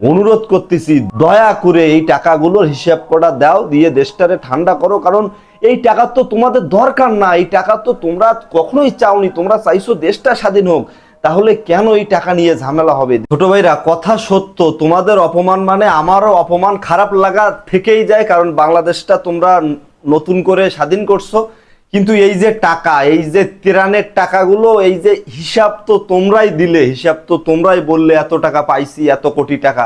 অনুরোধ করতেছি, দয়া করে এই টাকাগুলোর হিসাব করা দাও, দিয়ে দেশটারে ঠান্ডা করো, কারণ এই টাকা তো তোমাদের দরকার না, এই টাকা তো তোমরা কখনোই চাওনি, তোমরা চাইছো দেশটা স্বাধীন হোক। তাহলে কেন এই টাকা নিয়ে ঝামেলা হবে? ছোট ভাইরা, কথা সত্য, তোমাদের অপমান মানে আমারও অপমান খারাপ লাগা থেকেই যায়, কারণ বাংলাদেশটা তোমরা নতুন করে স্বাধীন করছ। কিন্তু এই যে টাকা, এই যে তিরানের টাকাগুলো, এই যে হিসাব তো তোমরাই দিলে, হিসাব তো তোমরাই বললে, এত টাকা পাইছি, এত কোটি টাকা।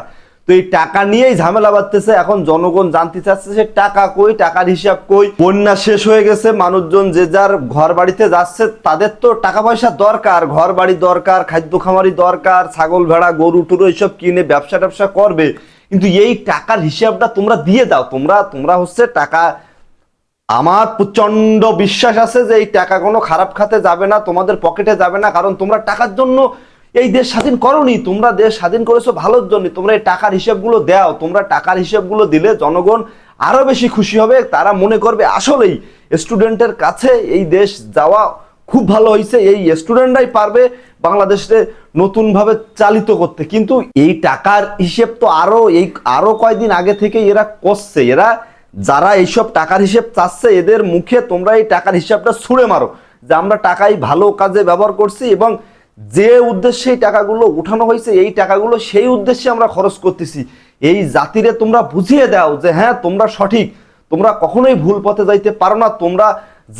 তো এই টাকা নিয়েই ঝামেলা বাড়তেছে এখন জনগণ জানতে চাচ্ছে যে টাকা কই, টাকার হিসাব কই। বন্যা শেষ হয়ে গেছে, মানুষজন যে যার ঘর বাড়িতে যাচ্ছে, তাদের তো টাকা পয়সা দরকার, ঘর বাড়ি দরকার, খাদ্য খামারি দরকার, ছাগল ভেড়া, গরু, টুরু এইসব কিনে ব্যবসা ট্যাবসা করবে। কিন্তু এই টাকার হিসাবটা তোমরা দিয়ে দাও, তোমরা তোমরা হচ্ছে টাকা আমার প্রচণ্ড বিশ্বাস আছে যে এই টাকা কোনো খারাপ খাতে যাবে না, তোমাদের পকেটে যাবে না, কারণ তোমরা টাকার জন্য এই দেশ স্বাধীন করনি, তোমরা দেশ স্বাধীন করেছ ভালোর জন্য, তোমরা এই টাকার হিসাবগুলো দাও, তোমরা টাকার হিসাবগুলো দিলে জনগণ আরও বেশি খুশি হবে, তারা মনে করবে আসলেই স্টুডেন্টের কাছে এই দেশ যাওয়া খুব ভালো হয়েছে এই স্টুডেন্টরাই পারবে বাংলাদেশে নতুনভাবে চালিত করতে। কিন্তু এই টাকার হিসেব তো আরও, এই আরও কয়দিন আগে থেকে এরা করছে, এরা যারা এইসব টাকার হিসেব চাচ্ছে, এদের মুখে তোমরা এই টাকার হিসাবটা ছুঁড়ে মারো যে আমরা টাকাই ভালো কাজে ব্যবহার করছি এবং যে উদ্দেশ্যে এই টাকাগুলো উঠানো হয়েছে, এই টাকাগুলো সেই উদ্দেশ্যে আমরা খরচ করতেছি। এই জাতিরে তোমরা বুঝিয়ে দাও যে হ্যাঁ তোমরা সঠিক। তোমরা কখনোই ভুল পথে যাইতে পারো না, তোমরা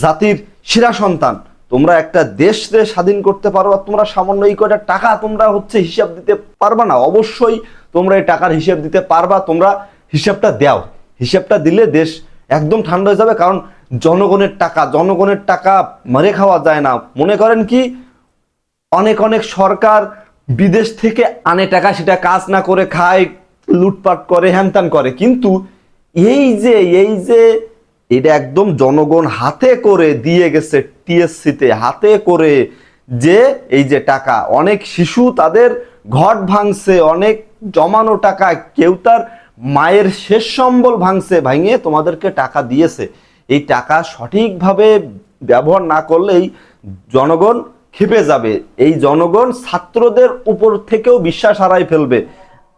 জাতির সেরা সন্তান। তোমরা একটা দেশকে স্বাধীন করতে পারো আর তোমরা সামান্য এই কয়টা টাকা তোমরা হচ্ছে হিসাব দিতে পারবা না। অবশ্যই তোমরা এই টাকার হিসাব দিতে পারবা, তোমরা হিসাবটা দাও। হিসাবটা দিলে দেশ একদম ঠান্ডা হয়ে যাবে, কারণ জনগণের টাকা জনগণের টাকা মারে খাওয়া যায় না। মনে করেন কি? অনেক অনেক সরকার বিদেশ থেকে আনে টাকা, সেটা কাজ না করে খায়, লুটপাট করে, হ্যানত্যান করে। কিন্তু এই যে এই যে, এটা একদম জনগণ হাতে করে দিয়ে গেছে টিএসসিতে, হাতে করে যে, এই যে টাকা। অনেক শিশু তাদের ঘট ভাঙছে, অনেক জমানো টাকা, কেউ তার মায়ের শেষ সম্বল ভাঙছে, ভাঙিয়ে তোমাদেরকে টাকা দিয়েছে। এই টাকা সঠিকভাবে ব্যবহার না করলেই জনগণ খেপে যাবে। এই জনগণ ছাত্রদের উপর থেকেও বিশ্বাস হারাই ফেলবে।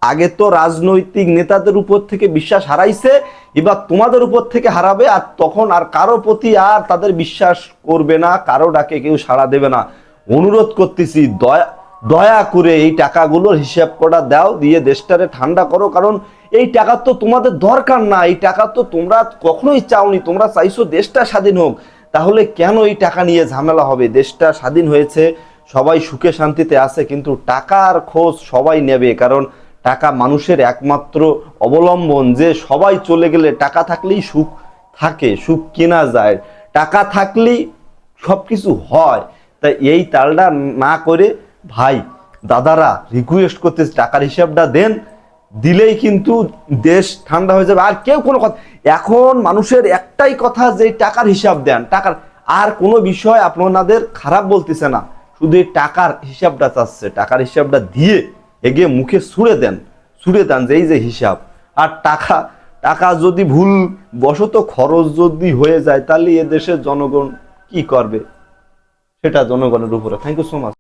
আগে তো রাজনৈতিক নেতাদের উপর থেকে বিশ্বাস হারাইছে, এবার তোমাদের উপর থেকে হারাবে, আর তখন আর কারও প্রতি আর তাদের বিশ্বাস করবে না, কারও ডাকে কেউ সাড়া দেবে না। অনুরোধ করতেছি, দয়া দয়া করে এই টাকাগুলোর হিসাব করা দাও, দিয়ে দেশটারে ঠান্ডা করো, কারণ এই টাকা তো তোমাদের দরকার না। এই টাকা তো তোমরা কখনোই চাওনি, তোমরা চাইছো দেশটা স্বাধীন হোক। তাহলে কেন এই টাকা নিয়ে ঝামেলা হবে? দেশটা স্বাধীন হয়েছে, সবাই সুখে শান্তিতে আছে, কিন্তু টাকার খোঁজ সবাই নেবে, কারণ টাকা মানুষের একমাত্র অবলম্বন যে সবাই চলে গেলে টাকা থাকলেই সুখ থাকে, সুখ কেনা যায়। টাকা থাকলেই সব কিছু হয়। তাই এই তালটা না করে ভাই, দাদারা রিকোয়েস্ট করতে টাকার হিসাবটা দেন, দিলেই কিন্তু দেশ ঠান্ডা হয়ে যাবে। আর কেউ কোনো কথা এখন মানুষের একটাই কথা যে টাকার হিসাব দেন, টাকার আর কোনো বিষয় আপনাদের খারাপ বলতেছে না। শুধু এই টাকার হিসাবটা চাচ্ছে, টাকার হিসাবটা দিয়ে এগিয়ে মুখে ছুঁড়ে দেন ছুঁড়ে দেন যে এই যে হিসাব। আর টাকা টাকা যদি ভুল বশত খরচ যদি হয়ে যায়, তাহলে এ দেশের জনগণ কি করবে? সেটা জনগণের উপরে। Thank you so much